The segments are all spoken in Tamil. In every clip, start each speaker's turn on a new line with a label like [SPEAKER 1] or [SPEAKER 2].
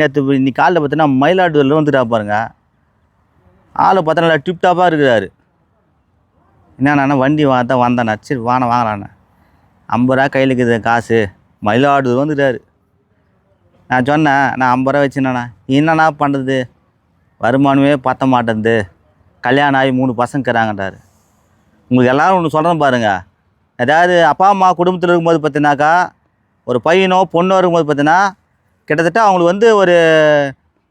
[SPEAKER 1] நேற்று இன்னைக்கு காலைல பார்த்தீங்கன்னா மயிலாடுதுறையில் வந்துட்டா பாருங்க. ஆள் பார்த்தா நல்லா டிப்டாப்பாக இருக்கிறாரு. என்னண்ணா வண்டி வாங்க வந்தாண்ணா சரி வாண்ணா வாங்கலாண்ணா ஐம்பது ரூபா கையில் இருக்குது காசு. மயிலாடுதுறை வந்துட்டாரு நான் சொன்னேன் நான் ஐம்பது ரூபா வச்சுனேண்ணா என்னண்ணா பண்ணுறது வருமானமே பத்த மாட்டேன்து. கல்யாணம் ஆகி மூணு பசங்க இருக்கிறாங்கன்றாரு உங்களுக்கு எல்லோரும் ஒன்று சொல்கிறேன் பாருங்க. ஏதாவது அப்பா அம்மா குடும்பத்தில் இருக்கும்போது பார்த்தீங்கன்னாக்கா ஒரு பையனோ பொண்ணோ இருக்கும்போது பார்த்தீங்கன்னா கிட்டத்தட்ட அவங்களுக்கு வந்து ஒரு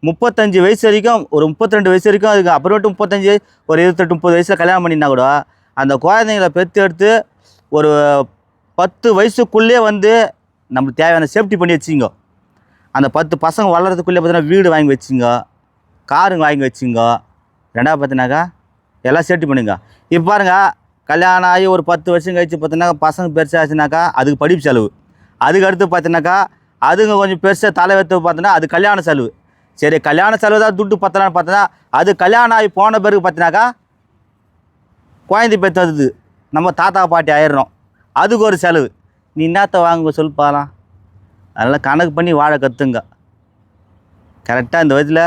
[SPEAKER 1] முப்பத்தஞ்சு வயசு வரைக்கும் ஒரு முப்பத்திரெண்டு வயசு வரைக்கும் அதுக்கு அப்புறமேட்டு முப்பத்தஞ்சு ஒரு இருபத்தெட்டு முப்பது வயசில் கல்யாணம் பண்ணினா கூட அந்த குழந்தைங்கள பெற்று எடுத்து ஒரு பத்து வயசுக்குள்ளே வந்து நம்மளுக்கு தேவையான சேஃப்டி பண்ணி வச்சுங்க அந்த பத்து பசங்க வளர்கிறதுக்குள்ளே பார்த்தீங்கன்னா வீடு வாங்கி வச்சுங்க காருங்க வாங்கி வச்சுங்க ரெண்டாவது பார்த்தினாக்கா எல்லாம் சேஃப்டி பண்ணுங்க. இப்போ பாருங்க கல்யாணம் ஆகி ஒரு பத்து வருஷம் கழிச்சு பார்த்தீங்கன்னா பசங்க பெருசாச்சுனாக்கா அதுக்கு படிப்பு செலவு. அதுக்கு அடுத்து பார்த்தீங்கன்னாக்கா அதுங்க கொஞ்சம் பெருசாக தலை வைத்து பார்த்தோன்னா அது கல்யாண செலவு. சரி கல்யாண செலவு தான் துட்டு பத்தலான்னு பார்த்தோன்னா அது கல்யாணம் ஆகி போன பிறகு பார்த்தினாக்கா குழந்தை பெற்றது நம்ம தாத்தா பாட்டி ஆயிடுறோம். அதுக்கு ஒரு செலவு. நீ என்னத்த வாங்க சொல் பாலாம். அதெல்லாம் கணக்கு பண்ணி வாழ கற்றுங்க கரெக்டாக இந்த வயதில்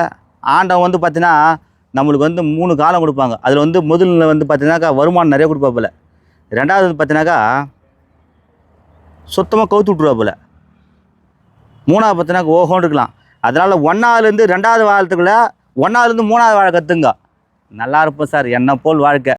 [SPEAKER 1] ஆண்டவன் வந்து பார்த்தீங்கன்னா நம்மளுக்கு வந்து மூணு காலம் கொடுப்பாங்க. அதில் வந்து முதல்ல வந்து பார்த்தீங்கன்னாக்கா வருமானம் நிறைய கொடுப்பாப்புல. ரெண்டாவது வந்து பார்த்தீங்கன்னாக்கா சுத்தமாக கவுத்து விட்ருவாப்புல மூணாவது பத்தினாக்கு ஓஹோன்னு இருக்கலாம். அதனால் ஒன்றாவதுலேருந்து ரெண்டாவது வாரத்துக்குள்ளே ஒன்றாவதுலேருந்து மூணாவது வாழ கற்றுங்க நல்லா இருப்போம் சார். என்ன போல் வாழ்க்கை.